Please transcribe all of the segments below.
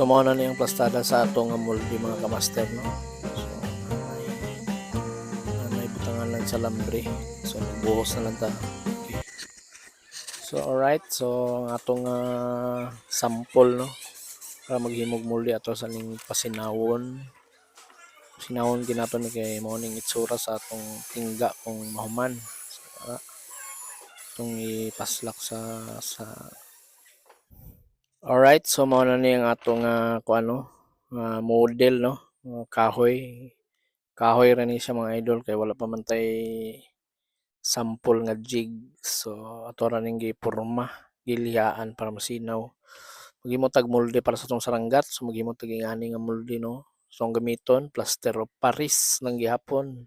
So mao na niyang plastada sa atong molde mga kamaster no. So may ah, may butangan lang sa lambre. So buhos na lang ta. Okay. So alright, so ang atong ah, sample no para maghimog molde ato sa ning pasinawon. Sinawon ginaton ni kay mao ning itsura sa atong tingga kung mahuman. So, ah, itong ipaslak sa sa Alright, so mao na ni ang atong uh, kung ano, ah, model no, Mga kahoy. Kahoy ra ni siya mga idol kay wala pa man tay sample nga jig. So ato ra ning giporma, giliyaan para masinaw. Maghimo tag molde para sa tong saranggat, so maghimo tag ingani nga molde no. So ang gamiton plaster of Paris lang gihapon.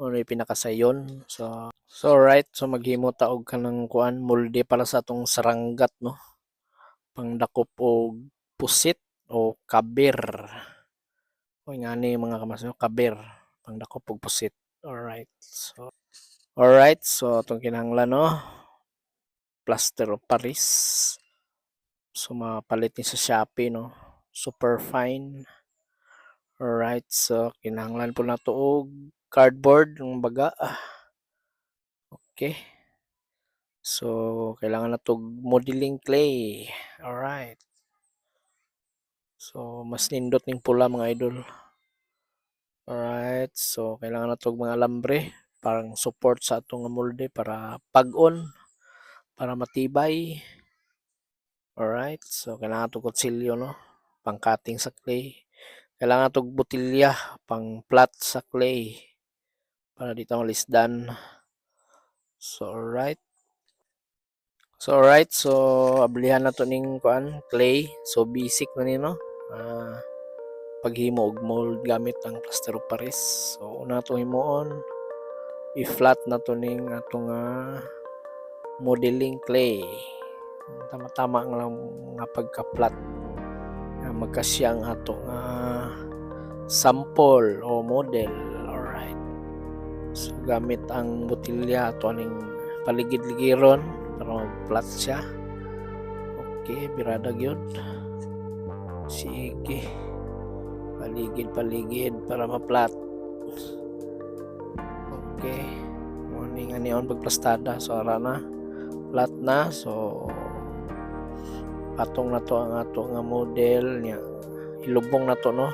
Ano yung pinakasayon. So so alright, so maghimo ta og kanang kuan molde para sa atong saranggat no pangdakop og pusit o kabir. O nga ni mga kamas kabir, pangdakop og pusit. Alright. So Alright, so itong kinahanglan no. Plaster of Paris. So mapalit ni sa Shopee no. Super fine. Alright, so kinahanglan po na to cardboard ng baga. Okay. So, kailangan na to modeling clay. Alright. So, mas nindot ning pula mga idol. Alright. So, kailangan na to mga lambre. Parang support sa atong molde para pag-on. Para matibay. Alright. So, kailangan to kutsilyo, no? Pang cutting sa clay. Kailangan to botilya. Pang flat sa clay. Para dito malisdan. So, alright. So alright, so ablihan na to ning kuan clay. So basic na ni no. Ah, paghimo og mold gamit ang plaster of Paris. So una to himuon i-flat na to ning atong ah, modeling clay. Tama-tama nga lang nga pagka-flat. nga magkasya ang ato nga sample o model. Alright. So gamit ang botilya ato ning paligid-ligiron para mag-flat siya. Okay, birada gyud. Sige. Paligid-paligid para ma-flat. Okay. Morning ani on pagplastada so ara na. Flat na so patong na to ang ato nga model niya. Ilubong na to no.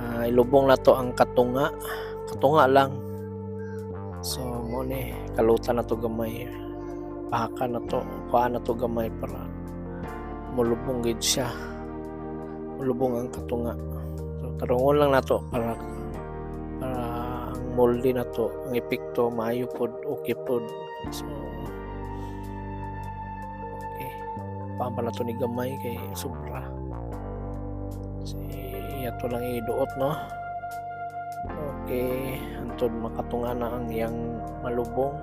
Ah, ilubong na to ang katunga. Katunga lang. So mo ni kalutan na to gamay pahaka na to. Kuha na to gamay para mulubong gid siya. Mulubong ang katunga. So tarungon lang nato para para ang molde na to ang epekto maayo pod okay pod. So okay. Pampa na to ni gamay kay sobra? Si ato lang iduot no? Okay. Antod makatunga na ang yang malubong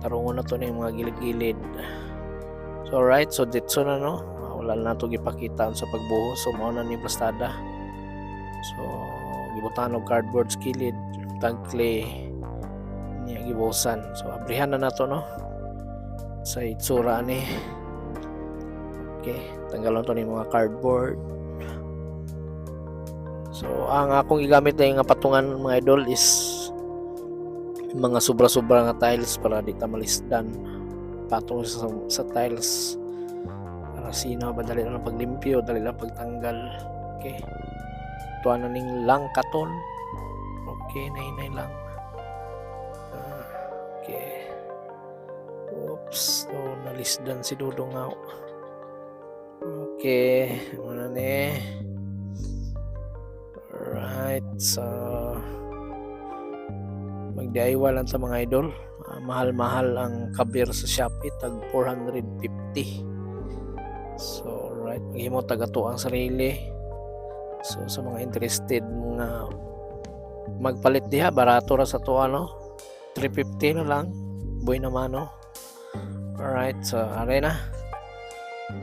tarungon na to yung mga gilid-gilid. So alright. So ditso na no? Ah, wala na to gipakita sa pagbuhos so mao na ni plastada so gibutan og cardboard skilid tag clay niya gibuhusan. So abrihan na nato no? Sa itsura ni. Okay. Tanggalon to ni mga cardboard. So ang akong gigamit na yung patungan mga idol is mga sobra-sobra nga tiles para di ta malisdan. Patong sa, sa tiles. Para sino ba dali lang paglimpyo dali lang pagtanggal. Okay. Tuwa na ning lang katon. Okay nainay lang. Ah, okay. Oops so nalisdan si Dudong nga. Okay muna ni. Alright so magdiaywa lang sa mga idol. Ah, mahal-mahal ang kabir sa Shopee tag 450. So right, maghimo taga to ang sarili. So sa mga interested nga magpalit diha barato ra sa to ano 350 na lang boy naman no alright so are na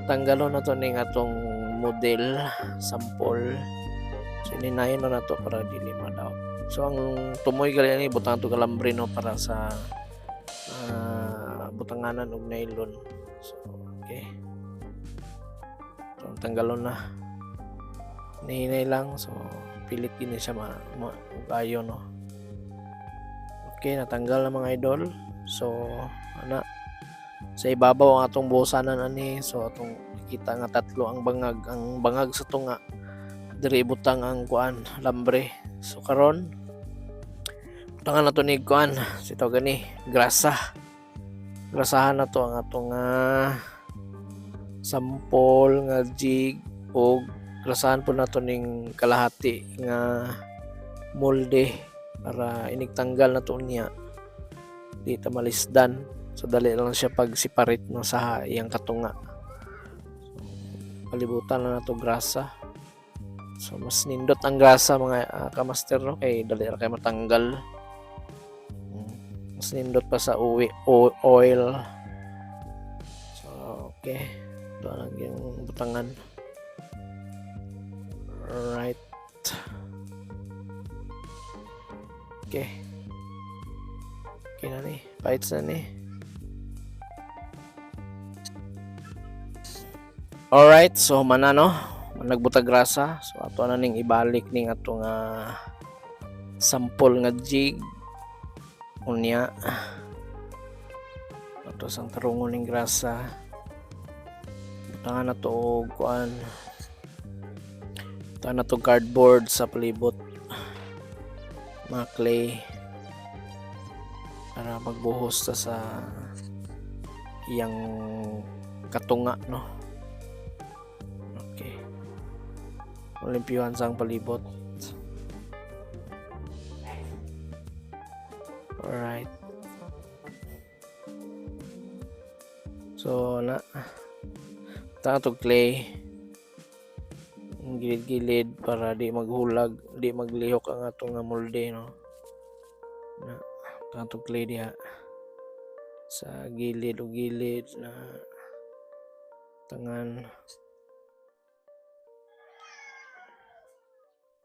tanggalon na to ning atong model sample so ininayon na na to para dili madaw So ang tumoy gali ni butang to kalambre no para sa ah, butanganan og nylon. So okay. So tanggalon na. Nihinay lang. So pilit gini siya ma, ma ayo no. Okay natanggal na mga idol. So ana. Sa ibabaw ang atong busanan ani. So atong kita nga tatlo ang bangag. Ang bangag sa tunga diri butang ang kuan lambre so karon butangan na to ni kuan sitaw gani grasa. Grasahan na to ang atong ah, sampol nga jig o grasahan po nato ning kalahati nga molde para inigtanggal na to niya. Di ta malisdan. So dali lang siya pag separate no sa iyang katunga. Palibutan na nato grasa so mas nindot ang grasa mga ah, kamaster no kay dali ra kay matanggal Mm, mas nindot pa sa uwi o, oil so okay ito lang yung butangan Alright. Okay. Okay na ni. Bites na ni. Alright, so mana no. Nagbutag grasa. So ato na ning ibalik ning ato nga sample nga jig. Unya. Ato sang tarungon ning grasa. Butangan na to kuan ito na to cardboard sa palibot mga clay para magbuhos ta sa iyang katunga no olimpiyuhan sang palibot. Alright. So na. To clay. Gilid-gilid para di maghulag, di maglihok ang atong nga molde no. Na tanto clay diha. Sa gilid o gilid na tangan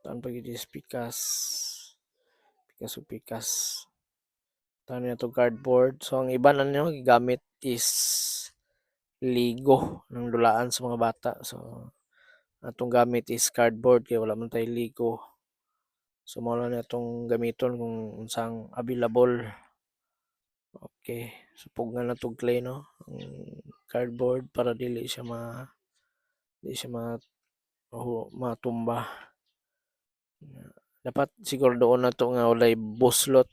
tan pagidis pikas. Pikas o pikas. Tan na cardboard. So ang iba na nyo gigamit is ligo ng dulaan sa mga bata. So atong gamit is cardboard kay wala man tay ligo so lang na itong gamiton kung unsang available. Okay. So pugnan na tong clay no? Ang cardboard para dili siya ma dili siya ma mahu- matumba dapat siguro doon na to nga walay buslot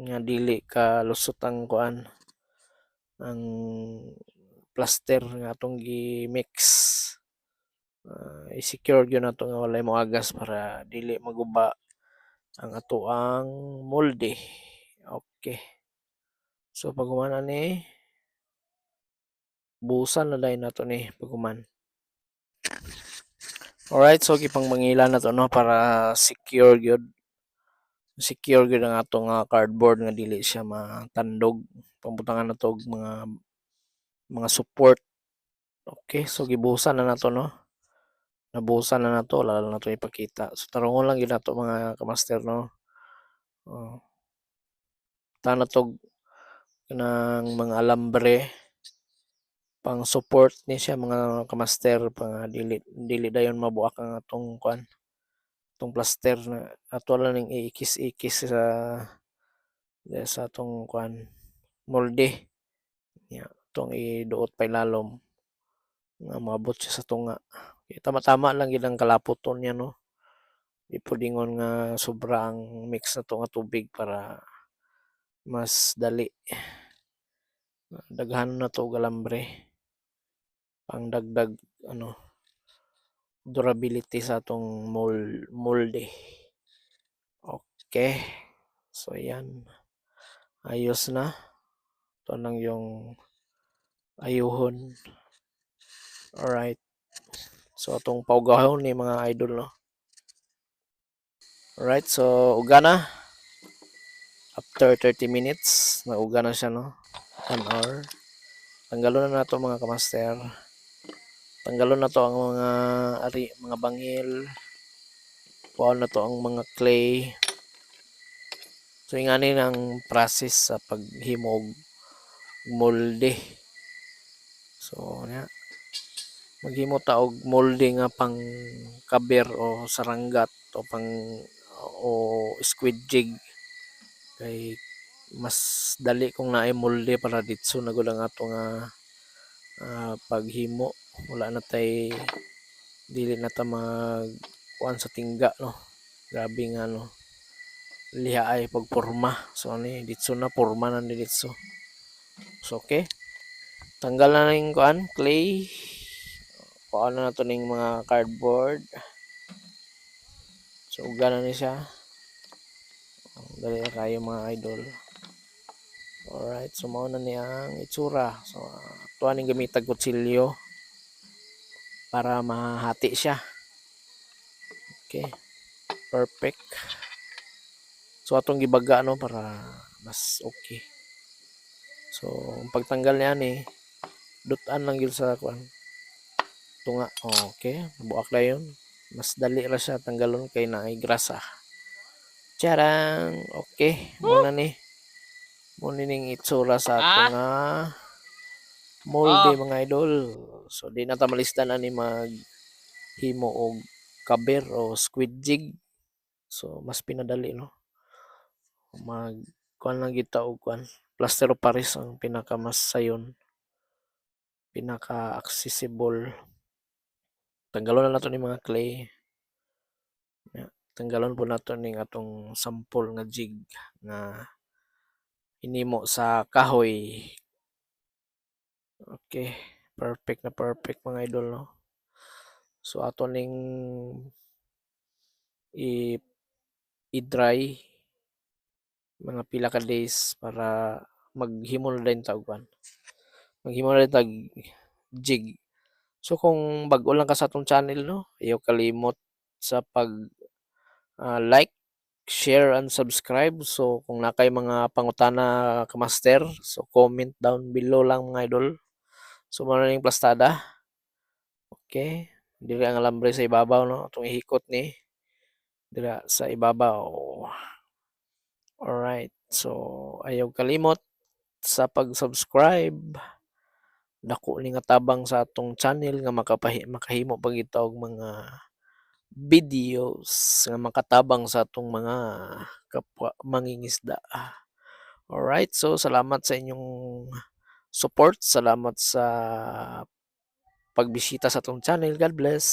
nga dili ka lusot ang kuan ang plaster nga atong gi-mix. Uh, i-secure yun nato nga walay mo agas para dili maguba ang ato ang molde. Okay. So paguman ni busan na dahil nato ni paguman alright so gipang mangila na to no para secure gyud secure gyud ang ato nga cardboard nga dili siya matandog. Pambutangan na to mga mga support. Okay so gibusan na nato no? Nabusan na nato wala lang nato ipakita. So tarungon lang gyud nato mga kamaster no? Oh. ta na to ng mga alambre pang support ni siya mga kamaster pang dili dili dayon mabuak ang atong kwan atong plaster na ato lang ning iikis-ikis sa sa atong kwan molde. Ya itong iduot pa ilalom nga maabot siya sa tunga. Tama-tama lang yun ang kalapoton niya no? Di pwedingon nga sobra ang mix na to tubig para mas dali. Daghan na to og alambre pang dagdag ano durability sa atong mol molde. Okay. So yan ayos na. Ito lang yung ayuhon. Alright. So atong paugahon ni mga idol no? Alright. So uga na. After 30 minutes nauga na siya no? 1 hour. Tanggalon na nato mga kamaster tanggalon na to ang mga ari mga bangil. Kuha na to ang mga clay. So ingani ang process sa paghimog molde so nya maghimo ta og molde nga pang kaber o saranggat o pang o squid jig. Kay mas dali kung naay molde para ditso na gud ang ato nga ah, paghimo wala na tay dili na ta mag kuan sa tingga no? Grabe nga no? Liha ay pagporma. So ani ditso na porma na ni ditso. So okay. Tanggal na ning kuan clay. Kuan na nato ning mga cardboard. So uga na ni siya. Dali na kayo mga idol. Alright so mao na ni ang itsura. So tuwa ning gamitag kutsilyo para mahati siya. Okay. Perfect. So atong gibaga no para mas okay. So ang pagtanggal niya ni dutan lang yun sa kuan tunga. Okay. Buak na yun. Mas dali ra siya tanggalon kay naay grasa. Charang! Okay, muna ni. Muna ning itsura sa ato nga molde mga idol. So, di na ta malisdan ani mag himo og kaber o squid jig. So, mas pinadali, no? Mag, kuan lang kita og kuan. Plaster of Paris ang pinaka mas sayon. Pinaka accessible. Tanggalon na nato ni mga clay. Yeah. Tanggalon po nato ning atong sample nga jig nga hinimo sa kahoy. Okay, perfect na perfect mga idol no. So ato ning i i-dry mga pila ka days para maghimo na din ta og kuan. Maghimo na tag jig. So kung bag-o lang ka sa atong channel no, ayaw kalimot sa pag ah, like, share and subscribe. So kung na kay mga pangutana ka master, so comment down below lang mga idol. So mao na ning plastada. Okay. Dili ang alambre sa ibabaw no, atong ihikot ni dira sa ibabaw. Alright. So ayaw kalimot sa pag-subscribe. Dako ni nga tabang sa atong channel nga makapahi makahimo pa kita og mga videos nga makatabang sa atong mga kapwa mangingisda. Alright. So salamat sa inyong support. Salamat sa pagbisita sa atong channel. God bless.